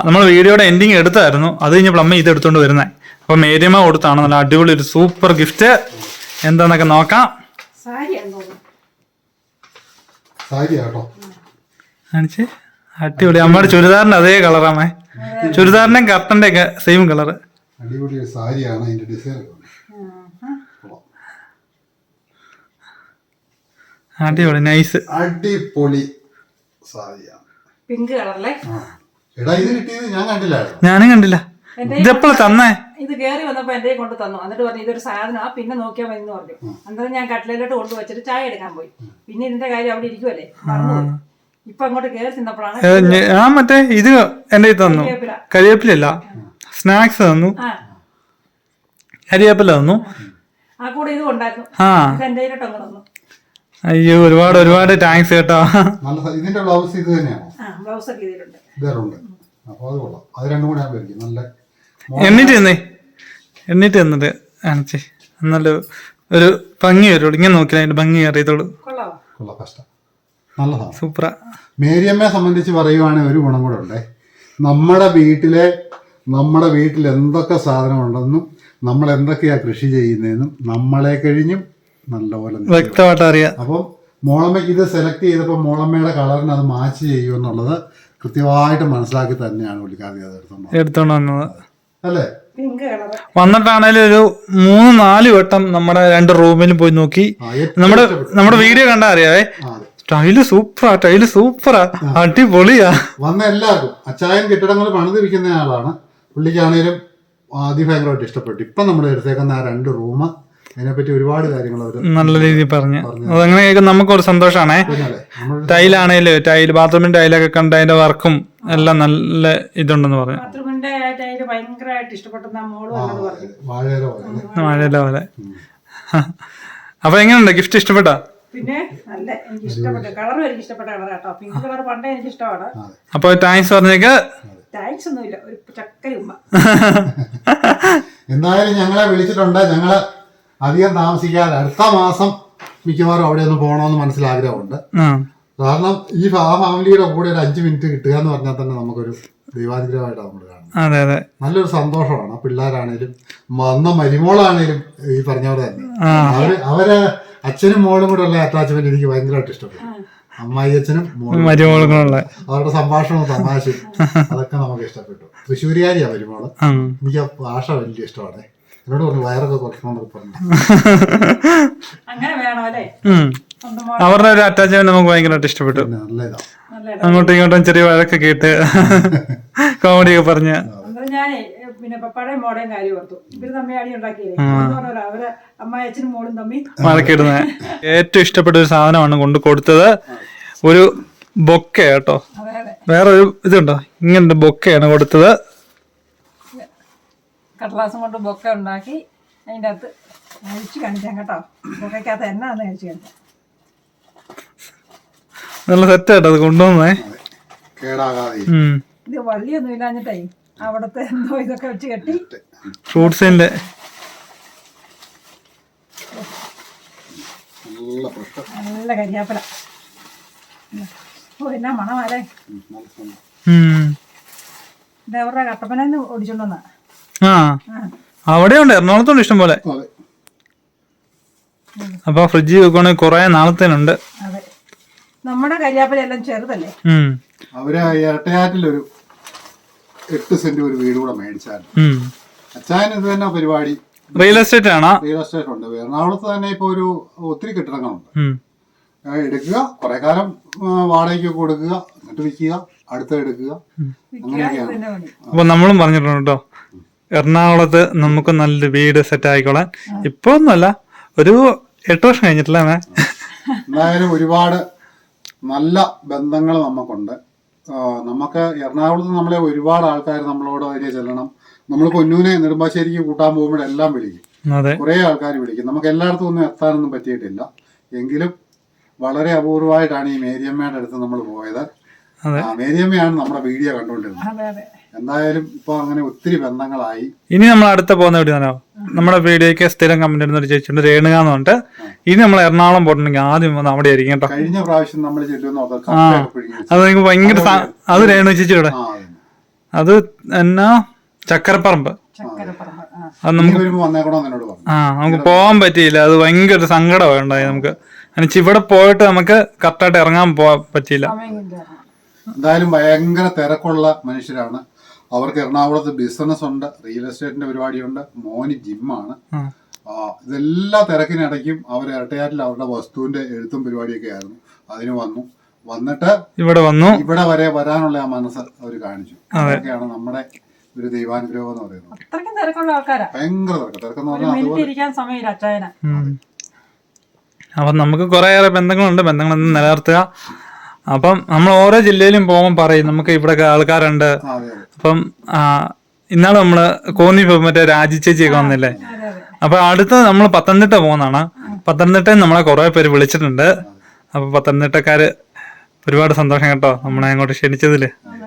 നമ്മൾ വീഡിയോയുടെ എൻഡിങ് എടുത്തായിരുന്നു. അത് കഴിഞ്ഞപ്പോൾ അമ്മ ഇത് എടുത്തോണ്ട് വരുന്നത് അപ്പൊ മേരിയമ്മ കൊടുത്താണ്. നല്ല അടിപൊളി ഒരു സൂപ്പർ ഗിഫ്റ്റ് എന്താന്നൊക്കെ നോക്കാം. കാണിച്ച്. അടിപൊളി. അമ്മയുടെ ചുരിദാറിന്റെ അതേ കളറാമേ ചുരിദാറിന്റെ കർട്ടന്റെ ഒക്കെ സെയിം കളർ അടിപൊളി സാരിയാണ് അതിന്റെ ഡിസൈൻ അടിപൊളി നൈസ് അടിപൊളി സാരിയാണ് പിങ്ക് കളറിലെ എടാ ഇത് കിട്ടിയത് ഞാൻ കണ്ടില്ലായിരുന്നു. ഞാനും കണ്ടില്ല. ഇതെപ്പോഴും തന്നേ? ഇത് കേറി വന്നപ്പോ എന്റെ കൊണ്ട് തന്നു. എന്നിട്ട് പറഞ്ഞു ഇതൊരു സാധനം പിന്നെ നോക്കിയാൽ മതി എന്ന് പറഞ്ഞു. അന്നേരം ഞാൻ കട്ടിലേലോട്ട് കൊണ്ട് വെച്ചിട്ട് ചായ എടുക്കാൻ പോയി. പിന്നെ ഇതിന്റെ കാര്യം അവിടെ ഇരിക്കുമല്ലേ ഇപ്പൊ അങ്ങോട്ട് കേറി ഞ- ഞാൻ മറ്റേ ഇത് എന്റെ തന്നു. കരിവേപ്പില. കരിവേപ്പിലല്ല സ്നാക്സ് തന്നു. ആ. കരിവേപ്പില തന്നു. ആ കൂടെ ഇത് ഉണ്ടായിരുന്നു ആ. ഇത് എന്റെ തന്നു. അയ്യോ ഒരുപാട് ഒരുപാട് താങ്ക്സ് കേട്ടോ. നല്ല ഇതിന്റെ ബ്ലൗസ് ഇത് തന്നെയാണോ? ആ ബ്ലൗസ് ഒക്കെ ഇതിലുണ്ട്. ഇതേറുണ്ട് അപ്പോൾ അത് കൊള്ളാം. അത് രണ്ടും കൂടെ ഞാൻ പേരിക്കും നല്ല എന്നിട്ട് എന്നേ എന്നിട്ട് എന്നിട്ട് കാണിച്ചേ. നല്ല ഒരു ഭംഗി വരുള്ളൂ. ഇങ്ങനെ നോക്കിയാൽ അതിന്റെ ഭംഗി അറിയത്തുള്ളൂ. സൂപ്പറ കൊള്ളാം കഷ്ടം. നല്ലതാണ്. മേരിയമ്മയെ സംബന്ധിച്ച് പറയുവാണെങ്കിൽ ഒരു ഗുണം കൂടെ ഉണ്ടേ. നമ്മുടെ വീട്ടിലെ നമ്മുടെ വീട്ടിൽ എന്തൊക്കെ സാധനമുണ്ടെന്നും നമ്മൾ എന്തൊക്കെയാ കൃഷി ചെയ്യുന്നതെന്നും നമ്മളെ കഴിഞ്ഞും നല്ലപോലെ. വ്യക്തമായിട്ട് അറിയാം. അപ്പോൾ മോളമ്മയ്ക്ക് ഇത് സെലക്ട് ചെയ്തപ്പോൾ മോളമ്മയുടെ കളറിന് അത് മാച്ച് ചെയ്യുമെന്നുള്ളത് കൃത്യമായിട്ട് മനസ്സിലാക്കി തന്നെയാണ് പുള്ളിക്കാരി അത് എടുത്തോണ്ട് എടുത്തോണ്ട് വന്നത്. അല്ലേ? വന്നിട്ടാണേലും ഒരു മൂന്ന് നാല് വട്ടം നമ്മുടെ രണ്ട് റൂമിലും പോയി നോക്കി. നമ്മുടെ നമ്മുടെ വീഡിയോ കണ്ടാ അറിയാവേ? ടൈൽ സൂപ്പറാ ടൈൽ സൂപ്പറാ. അടിപൊളിയാ. വന്ന എല്ലാവർക്കും അച്ചായൻ കെട്ടിടങ്ങൾ പണിതിരിക്കുന്ന ആളാണ്. പുള്ളിക്കാണേലും അതിഭയങ്കരമായിട്ട് ഇഷ്ടപ്പെട്ടു. ഇപ്പം നമ്മൾ എടുത്തേക്കുന്ന ആ രണ്ട് റൂം അതിനെപ്പറ്റി ഒരുപാട് കാര്യങ്ങൾ അവർ നല്ല രീതിയിൽ പറഞ്ഞു. അതങ്ങനെ നമുക്ക് ഒരു നമ്മൾ ടൈലാണേലും ടൈൽ ബാത്റൂമിന്റെ ടൈലൊക്കെ കണ്ട് അതിന്റെ വർക്കും എല്ലാം നല്ല ഇതുണ്ടെന്ന് പറഞ്ഞു. ബാത്റൂമിന്റെ ടൈൽ ഭയങ്കരമായിട്ട് ഇഷ്ടപ്പെട്ടെന്ന് മോൾ വന്നത് പറഞ്ഞു. വാഴയില പോലെ. അപ്പൊ എങ്ങനെയുണ്ട്? ഗിഫ്റ്റ് ഇഷ്ടപ്പെട്ടാ? പിന്നെ നല്ല എനിക്ക് ഇഷ്ടപ്പെട്ട കളറും എനിക്ക് ഇഷ്ടപ്പെട്ട കളറാട്ടോ പിങ്ക് കളർ പണ്ടേ എനിക്ക് ഇഷ്ടമാണ്. അപ്പൊ താങ്ക്സ് പറഞ്ഞേക്ക്. താങ്ക്സ് ഒന്നുമില്ല. ഒരു *laughs* എന്തായാലും ഞങ്ങളെ വിളിച്ചിട്ടുണ്ട്. ഞങ്ങൾ അധികം താമസിക്കാതെ അടുത്ത മാസം മിക്കവാറും അവിടെ ഒന്ന് പോകണമെന്ന് മനസ്സിലാഗ്രഹമുണ്ട്. കാരണം ഈ ആ ഫാമിലിയുടെ കൂടെ ഒരു അഞ്ച് മിനിറ്റ് കിട്ടുക എന്ന് പറഞ്ഞാൽ തന്നെ നമുക്കൊരു ദൈവാനുഗ്രഹമായിട്ടാണ് നമ്മൾ കാണുന്നത്. അതെ അതെ. നല്ലൊരു സന്തോഷമാണ്. ആ പിള്ളേരാണേലും വന്ന മരുമോളാണേലും ഈ പറഞ്ഞ പോലെ തന്നെ. അവർ അവർ അച്ഛനും മോളും കൂടെ ഉള്ള അറ്റാച്ച്മെന്റ് എനിക്ക് ഭയങ്കരമായിട്ട് ഇഷ്ടപ്പെട്ടു. അമ്മായി അച്ഛനും മരുമോളും അവരുടെ സംഭാഷണവും തമാശയും *laughs* അതൊക്കെ നമുക്ക് ഇഷ്ടപ്പെട്ടു. തൃശ്ശൂരിയാരിയാ മരുമോൾ. എനിക്ക് ആ ഭാഷ വലിയ ഇഷ്ടമാണ്. എന്നോട് പറഞ്ഞു വയറൊക്കെ കുറയ്ക്കണമെന്നൊക്കെ പറഞ്ഞു. അങ്ങനെ വേണം അല്ലേ? അവരുടെ ഒരു അറ്റാച്ച്മെന്റ് നമുക്ക് ഭയങ്കരമായിട്ട് ഇഷ്ടപ്പെട്ടു. പിന്നെ നല്ല ഇതാ. അങ്ങോട്ടും ഇങ്ങോട്ടും ചെറിയ വഴക്കൊക്കെ കേട്ട് *laughs* കോമഡി ഒക്കെ പറഞ്ഞ്. അന്നേരം ഞാനേ പിന്നെ പപ്പാടേയും മോടേയും കാര്യം ഓർത്തു. ഇവർ തമ്മിൽ അടി ഉണ്ടാക്കിയില്ലേ? എന്ന് അവർ അച്ഛനും മോളും ഏറ്റവും ഇഷ്ടപ്പെട്ട ഒരു സാധനമാണ് കൊണ്ട് കൊടുത്തത്. ഒരു ബൊക്കെ കേട്ടോ. അതെ അതെ. വേറെ ഒരു ഇതുണ്ടോ? ഇങ്ങനത്തെ ബൊക്കെയാണ് കൊടുത്തത്. കടലാസം കൊണ്ട് ബൊക്ക ഉണ്ടാക്കി അതിന്റെ അകത്ത് അഴിച്ചു കാണിക്കാം കേട്ടോ. ബൊക്കയ്ക്കകത്ത് എന്നാന്ന് അഴിച്ചു കാണിക്കാം. നല്ല അത് കൊണ്ടുവന്നേ. കേടാകാതെ. ഇത് വള്ളിയൊന്നും ഇല്ലാഞ്ഞിട്ടേ അവിടുത്തെ എന്തോ ഇതൊക്കെ വെച്ച് കെട്ടി. ഫ്രൂട്ട്സിന്റെ നല്ല കരിയാപ്പല. ഓ എന്നാ മണമാലേ. നല്ല കട്ടപ്പനെന്ന് ഉം. ഇത് അവരുടെ കട്ടപ്പനന്ന് ഓടിച്ചോണ്ട് വന്നാ ആ. അവിടെ ഉണ്ട് എറണാകുളത്തുണ്ട് ഇഷ്ടം പോലെ അപ്പൊ ഫ്രിഡ്ജ് വെക്കുവാണെങ്കിൽ കുറെ നാളത്തേനുണ്ട്. നമ്മുടെ കരിയാപ്പല എല്ലാം ചെറുതല്ലേ? അവർ ഇരട്ടയാറ്റിലൊരു എട്ട് സെന്റ് ഒരു വീട് കൂടെ മേടിച്ചാൽ ഉം. അച്ചായൻ ഇത് തന്നെ പരിപാടി. റിയൽ എസ്റ്റേറ്റ് ആണ്? റിയൽ എസ്റ്റേറ്റ് ഉണ്ട്. എറണാകുളത്ത് തന്നെ ഇപ്പൊ ഒരു ഒത്തിരി കെട്ടിടങ്ങളുണ്ട്. എടുക്കുക. കുറെ കാലം വാടകയ്ക്ക് കൊടുക്കുക. എന്നിട്ട് വിൽക്കുക. അടുത്ത എടുക്കുക. അങ്ങനെയൊക്കെയാണ്. അപ്പൊ നമ്മളും പറഞ്ഞിട്ടുണ്ട് കേട്ടോ എറണാകുളത്ത് നമുക്ക് നല്ലൊരു വീട് സെറ്റ് ആയിക്കോളാൻ. ഇപ്പൊ ഒന്നുമല്ല ഒരു എട്ട് വർഷം കഴിഞ്ഞിട്ടില്ല മേ എന്തായാലും ഒരുപാട് നല്ല ബന്ധങ്ങൾ നമുക്കുണ്ട്. നമുക്ക് എറണാകുളത്ത് നമ്മളെ ഒരുപാട് ആൾക്കാർ നമ്മളോട് വരിക ചെല്ലണം. നമ്മൾ കൊന്നൂനെ നെടുമ്പാശ്ശേരിക്ക് കൂട്ടാൻ പോകുമ്പോഴെല്ലാം വിളിക്കും. അതെ. കുറേ ആൾക്കാർ വിളിക്കും. നമുക്ക് എല്ലായിടത്തും ഒന്നും എത്താനൊന്നും പറ്റിയിട്ടില്ല. എങ്കിലും വളരെ അപൂർവമായിട്ടാണ് ഈ മേരിയമ്മയുടെ അടുത്ത് നമ്മൾ പോയത്. മേരിയമ്മയാണ് നമ്മുടെ വീഡിയോ കണ്ടുകൊണ്ടിരുന്നത്. അതെ അതെ. എന്തായാലും ഇപ്പൊ അങ്ങനെ ഒത്തിരി ബന്ധങ്ങളായി. ഇനി നമ്മൾ അടുത്ത പോകുന്ന എവിടെയാണോ നമ്മുടെ വീഡിയോയ്ക്ക് സ്ഥിരം കമന്റ് ഇടുന്ന ഒരു ചേച്ചിയുണ്ട് രേണുക എന്ന് പറഞ്ഞിട്ട്. ഇനി നമ്മൾ എറണാകുളം പോയിട്ടുണ്ടെങ്കിൽ ആദ്യം വന്ന് അവിടെ ആയിരിക്കും കേട്ടോ. കഴിഞ്ഞ പ്രാവശ്യം നമ്മൾ. അത് എനിക്ക് ഭയങ്കര അത് രേണു ചേച്ചിയുടെ. അത്. എന്നാ? ചക്കരപ്പറമ്പ്. അത് നമുക്ക് ആ നമുക്ക് പോകാൻ പറ്റിയില്ല. അത് ഭയങ്കര ഒരു സങ്കടമായി ഉണ്ടായി നമുക്ക്. എന്നുവെച്ചാ ഇവിടെ പോയിട്ട് നമുക്ക് കറക്റ്റായിട്ട് ഇറങ്ങാൻ പോവാൻ പറ്റിയില്ല. എന്തായാലും ഭയങ്കര തിരക്കുള്ള മനുഷ്യരാണ്. അവർക്ക് എറണാകുളത്ത് ബിസിനസ് ഉണ്ട് റിയൽ എസ്റ്റേറ്റിന്റെ പരിപാടിയുണ്ട് മോന് ജിമ്മാണ് ഇതെല്ലാ തിരക്കിനിടയ്ക്കും അവർ ഇരട്ടയാറ്റിൽ അവരുടെ വസ്തുവിന്റെ എഴുത്തും പരിപാടിയൊക്കെ ആയിരുന്നു. അതിന് വന്നു. വന്നിട്ട് ഇവിടെ വന്നു. ഇവിടെ വരെ വരാനുള്ള ആ മനസ്സ് അവർ കാണിച്ചു. അതൊക്കെയാണ് നമ്മുടെ ഒരു ദൈവാനുഗ്രഹം എന്ന് പറയുന്നത്. അത്രയ്ക്കും തിരക്കുള്ള ആൾക്കാരാ. ഭയങ്കര തിരക്ക്. തിരക്കെന്ന് പറഞ്ഞാൽ നമുക്ക്. അപ്പം നമുക്ക് കുറേയേറെ ബന്ധങ്ങളുണ്ട്. ബന്ധങ്ങളൊന്നും നിലനിർത്തുക. അപ്പം നമ്മൾ ഓരോ ജില്ലയിലും പോകുമ്പോൾ പറയും നമുക്ക് ഇവിടെ ആൾക്കാരുണ്ട്. അപ്പം ആ, ഇന്നാൾ നമ്മൾ കോന്നി പോകും മറ്റേ രാജിച്ചേച്ചിയൊക്കെ വന്നില്ലേ? അപ്പൊ അടുത്ത് നമ്മൾ പത്തനംതിട്ട പോകുന്നതാണ്. പത്തനംതിട്ടയിൽ നമ്മളെ കുറെ പേര് വിളിച്ചിട്ടുണ്ട്. അപ്പൊ പത്തനംതിട്ടക്കാര് ഒരുപാട് സന്തോഷം കേട്ടോ നമ്മളെ അങ്ങോട്ട് ക്ഷണിച്ചതിൽ.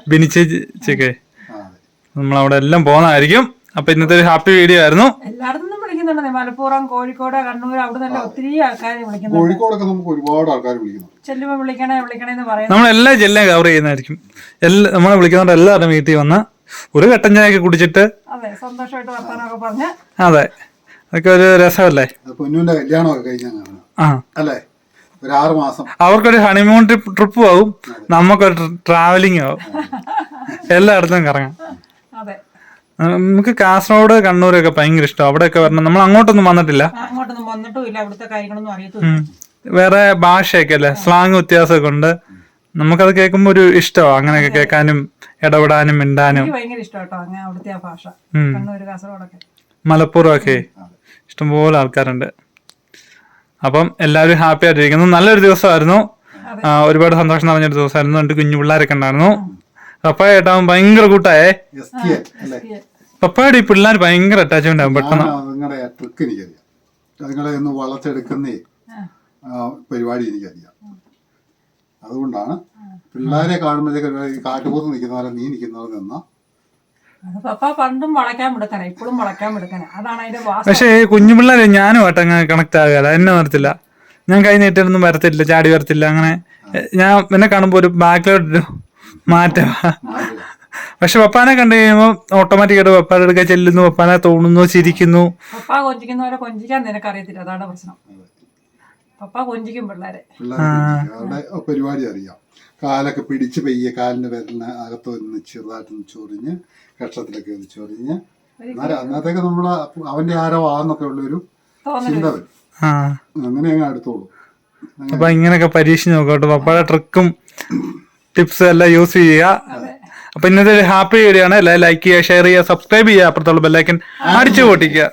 ബിനിച്ചേച്ചിയൊക്കെ നമ്മളവിടെ എല്ലാം പോകുന്നതായിരിക്കും. അപ്പൊ ഇന്നത്തെ ഒരു ഹാപ്പി വീഡിയോ ആയിരുന്നു. നിന്നും മലപ്പുറം കോഴിക്കോട് കണ്ണൂർ അവിടെ തന്നെ ഒത്തിരി ആൾക്കാർ വിളിക്കുന്നുണ്ട്. കോഴിക്കോടൊക്കെ നമുക്ക് ഒരുപാട് ആൾക്കാർ വിളിക്കുന്നു. ചെല്ലുമ്പോൾ വിളിക്കണേ വിളിക്കണേ എന്ന് പറയുന്നു. നമ്മൾ എല്ലാ ജില്ലയും കവർ ചെയ്യുന്നതായിരിക്കും. എല്ലാ നമ്മളെ വിളിക്കുന്നവരുടെ എല്ലാവരും വീട്ടിൽ വന്ന ഒരു കട്ടൻ ചായയൊക്കെ കുടിച്ചിട്ട് അതെ സന്തോഷമായിട്ട് വർത്താനൊക്കെ പറഞ്ഞ്. അതെ. അതൊക്കെ ഒരു രസമല്ലേ? പൊന്നുവിന്റെ കല്യാണമൊക്കെ കഴിഞ്ഞാൽ ആ. അല്ലേ? ഒരു ആറ് മാസം. അവർക്കൊരു ഹണിമൂൺ ട്രിപ്പ് ട്രിപ്പും ആവും. നമുക്കൊരു ട്രാവലിംഗ് ആവും. *laughs* എല്ലായിടത്തും കറങ്ങാം. അതെ. നമുക്ക് കാസർഗോഡ് കണ്ണൂരൊക്കെ ഭയങ്കര ഇഷ്ടം. അവിടെയൊക്കെ വരണം നമ്മൾ അങ്ങോട്ടൊന്നും വന്നിട്ടില്ല. അങ്ങോട്ടൊന്നും വന്നിട്ടും ഇല്ല. അവിടുത്തെ കാര്യങ്ങളൊന്നും അറിയത്തുമില്ല വേറെ ഭാഷയൊക്കെ അല്ലേ? സ്ലാങ് വ്യത്യാസമൊക്കെ ഉണ്ട്. നമുക്കത് കേൾക്കുമ്പോൾ ഒരു ഇഷ്ടമാണ് അങ്ങനെയൊക്കെ കേൾക്കാനും ഇടപെടാനും മിണ്ടാനും. എനിക്ക് ഭയങ്കര ഇഷ്ടം കേട്ടോ അങ്ങനെ അവിടുത്തെ ഭാഷ. ഉം. കണ്ണൂര് കാസർഗോഡൊക്കെ. മലപ്പുറം ഒക്കെ ഇഷ്ടംപോലെ ആൾക്കാരുണ്ട്. അപ്പം എല്ലാവരും ഹാപ്പി ആയിട്ടിരിക്കുന്നു. നല്ലൊരു ദിവസമായിരുന്നു. ഒരുപാട് സന്തോഷം നിറഞ്ഞൊരു ദിവസമായിരുന്നു. രണ്ട് കുഞ്ഞു പിള്ളേരൊക്കെ ഉണ്ടായിരുന്നു. പപ്പായ ഏട്ടാവും ഭയങ്കര കൂട്ടായേ. പപ്പായുടെ ഈ പിള്ളേർ ഭയങ്കര അറ്റാച്ച്മെന്റ് ആവും പെട്ടെന്ന്. നിങ്ങളുടെ ട്രിക്ക് എനിക്കറിയാം. നിങ്ങളെ ഒന്ന് വളച്ചെടുക്കുന്നേ പരിപാടി എനിക്കറിയാം. അതുകൊണ്ടാണ് പിള്ളേരെ കാണുമ്പോഴത്തേക്ക് കാട്ടുപോത്ത് നിൽക്കുന്ന പോലെ നീ നിൽക്കുന്നവർ നിന്നാ. പപ്പ പണ്ടും വളയ്ക്കാൻ എടുക്കണേ ഇപ്പോഴും വളയ്ക്കാൻ എടുക്കണേ അതാണ് അതിന്റെ പക്ഷേ ഈ കുഞ്ഞു പിള്ളേരെ ഞാനും ആട്ടെ അങ്ങനെ കണക്ട് ആകാല എന്നെ വരത്തില്ല ഞാൻ കൈ നീട്ടിയൊന്നും വരത്തില്ല ചാടി വരത്തില്ല അങ്ങനെ. ഞാൻ എന്നെ കാണുമ്പോൾ ഒരു ബാക്കിലോട്ട് മാറ്റം. പക്ഷെ പപ്പാനെ കണ്ടു കഴിയുമ്പോൾ ഓട്ടോമാറ്റിക്കായിട്ട് പപ്പായുടെ അടുക്ക ചെല്ലുന്നു പപ്പാനെ തോന്നുന്നു ചിരിക്കുന്നു. പപ്പ കൊഞ്ചിക്കുന്നവരെ കൊഞ്ചിക്കാൻ നിനക്ക് അറിയത്തില്ല അതാണ് പ്രശ്നം. പപ്പ കൊഞ്ചിക്കും പിള്ളേരെ. അവരുടെ പരിപാടി അറിയാം. കാലൊക്കെ പിടിച്ച് പെയ്യ കാലിന് വിരലിന് അകത്ത് നിന്ന് ചെറുതായിട്ടൊന്ന് ചൊറിഞ്ഞ് കക്ഷത്തിലൊക്കെ ഒന്ന് ചൊറിഞ്ഞ്. എന്നാലും അന്നത്തേക്ക് നമ്മൾ അവന്റെ ആരോ ആന്നൊക്കെ ഉള്ളൊരു ചിന്ത വരും. ആ. അങ്ങനെ അങ്ങ് അടുത്തോളൂ. അപ്പൊ ഇങ്ങനെയൊക്കെ പരീക്ഷിച്ച് നോക്കട്ടെ പപ്പയുടെ ട്രിക്കും ടിപ്സും എല്ലാം യൂസ് ചെയ്യുക. അപ്പൊ ഇന്നത്തെ ഒരു ഹാപ്പി വീഡിയോ ആണ്. എല്ലാവരും ലൈക്ക് ചെയ്യുക ഷെയർ ചെയ്യുക സബ്സ്ക്രൈബ് ചെയ്യുക. അപ്പുറത്തുള്ള ബെല്ലൈക്കൻ അടിച്ചു പൊട്ടിക്കുക.